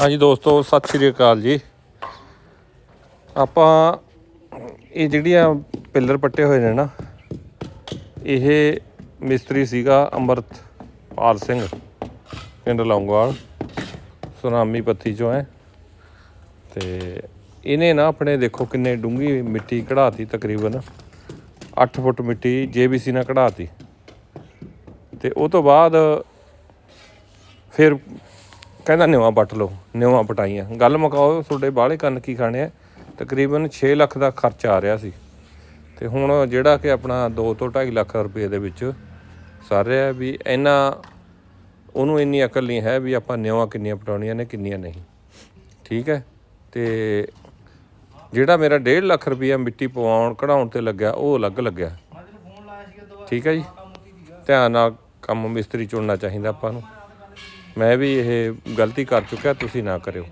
ਹਾਂਜੀ ਦੋਸਤੋ, ਸਤਿ ਸ਼੍ਰੀ ਅਕਾਲ ਜੀ। ਆਪਾਂ ਇਹ ਜਿਹੜੀਆਂ ਪਿੱਲਰ ਪੱਟੇ ਹੋਏ ਨੇ ਨਾ, ਇਹ ਮਿਸਤਰੀ ਸੀਗਾ ਅੰਮ੍ਰਿਤਪਾਲ ਸਿੰਘ, ਪਿੰਡ ਲੌਂਗਵਾਲ, ਸੁਨਾਮੀ ਪੱਤੀ ਚੋਂ ਹੈ। ਤੇ ਇਹਨੇ ਨਾ ਆਪਣੇ ਦੇਖੋ ਕਿੰਨੇ ਡੂੰਗੀ ਮਿੱਟੀ ਕਢਾਤੀ ਤਕਰੀਬਨ 8 ਫੁੱਟ ਮਿੱਟੀ ਜੇਬੀਸੀ ਨਾਲ ਕਢਾਤੀ। ਤੇ ਉਹ ਤੋਂ ਬਾਅਦ ਫਿਰ ਕਹਿੰਦਾ ਨਿਵਾ ਪੱਟ ਲਓ ਨਿਵਾ ਪਟਾਈਆਂ। ਗੱਲ ਮੁਕਾਓ ਤੁਹਾਡੇ ਬਾਹਲੇ ਕੰਨ ਕੀ ਖਾਣੇ ਆ? ਤਕਰੀਬਨ 6 ਲੱਖ ਦਾ ਖਰਚ ਆ ਰਿਹਾ ਸੀ। ਤੇ ਹੁਣ ਜਿਹੜਾ ਕਿ ਆਪਣਾ 2 ਤੋਂ 2.5 ਲੱਖ ਰੁਪਏ ਦੇ ਵਿੱਚ ਸਰ ਰਿਹਾ ਵੀ ਇਹਨਾਂ ਉਹਨੂੰ ਇੰਨੀ ਅਕਲ ਨਹੀਂ ਹੈ ਵੀ ਆਪਾਂ ਨਿਵਾ ਕਿੰਨੀਆਂ ਪਟਾਉਣੀਆਂ ਨੇ ਕਿੰਨੀਆਂ ਨਹੀਂ। ਠੀਕ ਹੈ? ਤੇ ਜਿਹੜਾ ਮੇਰਾ 1.5 ਲੱਖ ਰੁਪਇਆ ਮਿੱਟੀ ਪਵਾਉਣ ਕਢਾਉਣ ਤੇ ਲੱਗਿਆ ਉਹ ਅਲੱਗ ਲੱਗਿਆ। ਠੀਕ ਹੈ ਜੀ? ਧਿਆਨ ਨਾਲ ਕੰਮ ਮਿਸਤਰੀ ਚੁਣਨਾ ਚਾਹੀਦਾ ਆਪਾਂ ਨੂੰ। ਮੈਂ ਵੀ ਇਹ ਗਲਤੀ ਕਰ ਚੁੱਕਿਆ ਤੁਸੀਂ ਨਾ ਕਰਿਓ।